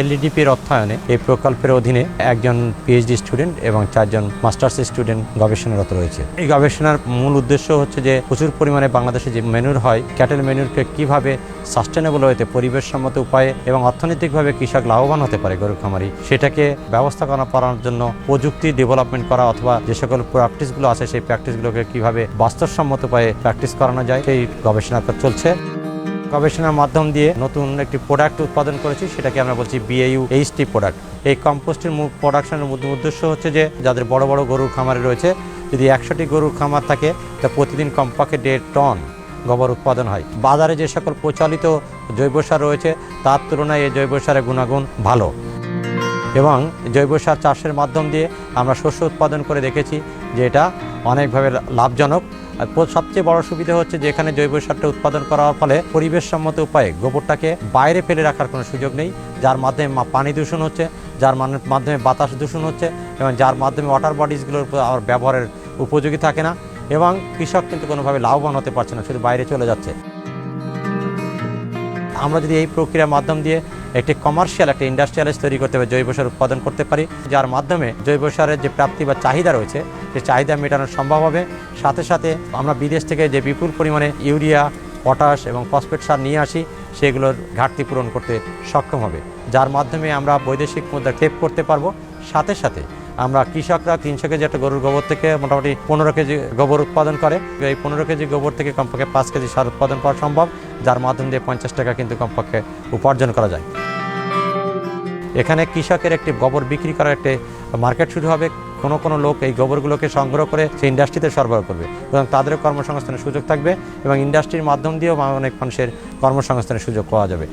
এলইডিপির অর্থায়নে এই প্রকল্পের অধীনে একজন পিএইচডি স্টুডেন্ট এবং চারজন মাস্টার্স স্টুডেন্ট গবেষণারত রয়েছে। এই গবেষণার মূল উদ্দেশ্য হচ্ছে যে প্রচুর পরিমাণে বাংলাদেশে যে মেনুর হয় ক্যাটেল মেনুরকে কীভাবে সাস্টেনেবল হতে, পরিবেশসম্মত উপায়ে এবং অর্থনৈতিকভাবে কৃষক লাভবান হতে পারে গরু খামারি, সেটাকে ব্যবস্থাপনা করার জন্য প্রযুক্তি ডেভেলপমেন্ট করা অথবা যে সকল প্র্যাকটিসগুলো আছে, সেই প্র্যাকটিসগুলোকে কীভাবে বাস্তবসম্মত উপায়ে প্র্যাকটিস করানো যায়, সেই গবেষণা চলছে। গবেষণার মাধ্যম দিয়ে নতুন একটি প্রোডাক্ট উৎপাদন করেছি, সেটাকে আমরা বলছি বিএইউ এইচটি প্রোডাক্ট এই কম্পোস্টের প্রোডাকশনের উদ্দেশ্য হচ্ছে যে, যাদের বড় বড় গরুর খামারে রয়েছে, যদি একশোটি গরুর খামার থাকে, তা প্রতিদিন কমপক্ষে দেড় টন গোবর উৎপাদন হয়। বাজারে যে সকল প্রচলিত জৈব সার রয়েছে, তার তুলনায় এই জৈব সারের গুণাগুণ ভালো। এবং জৈব সার চাষের মাধ্যম দিয়ে আমরা শস্য উৎপাদন করে দেখেছি যে এটা অনেকভাবে লাভজনক। আর সবচেয়ে বড় সুবিধা হচ্ছে যে এখানে জৈব সারটা উৎপাদন করার ফলে পরিবেশ সম্মত উপায়ে গোবরটাকে বাইরে ফেলে রাখার কোনো সুযোগ নেই, যার মাধ্যমে পানি দূষণ হচ্ছে, যার মাধ্যমে বাতাস দূষণ হচ্ছে এবং যার মাধ্যমে ওয়াটার বডিজগুলোর আর ব্যবহারের উপযোগী থাকে না এবং কৃষক কিন্তু কোনোভাবে লাভবান হতে পারছে না, শুধু বাইরে চলে যাচ্ছে। আমরা যদি এই প্রক্রিয়ার মাধ্যম দিয়ে একটি কমার্শিয়াল একটা ইন্ডাস্ট্রিয়ালাইজ তৈরি করতে পারি, জৈব সার উৎপাদন করতে পারি, যার মাধ্যমে জৈব সারের যে প্রাপ্তি বা চাহিদা রয়েছে সেই চাহিদা মেটানো সম্ভব হবে। সাথে সাথে আমরা বিদেশ থেকে যে বিপুল পরিমাণে ইউরিয়া, পটাশ এবং ফসফেট সার নিয়ে আসি, সেগুলোর ঘাটতি পূরণ করতে সক্ষম হবে, যার মাধ্যমে আমরা বৈদেশিক মুদ্রা টেপ করতে পারব। সাথে সাথে আমরা কৃষকরা তিনশো কেজি একটা গরুর গোবর থেকে মোটামুটি পনেরো কেজি গোবর উৎপাদন করে। এই পনেরো কেজি গোবর থেকে কমপক্ষে পাঁচ কেজি সার উৎপাদন করা সম্ভব, যার মাধ্যম দিয়ে পঞ্চাশ টাকা কিন্তু কমপক্ষে উপার্জন করা যায়। এখানে কৃষকের একটি গোবর বিক্রি করার একটি মার্কেট শুরু হবে। কোনো কোনো লোক এই গোবরগুলোকে সংগ্রহ করে সেই ইন্ডাস্ট্রিতে সরবরাহ করবে এবং তাদেরও কর্মসংস্থানের সুযোগ থাকবে এবং ইন্ডাস্ট্রির মাধ্যম দিয়েও অনেক মানুষের কর্মসংস্থানের সুযোগ পাওয়া যাবে।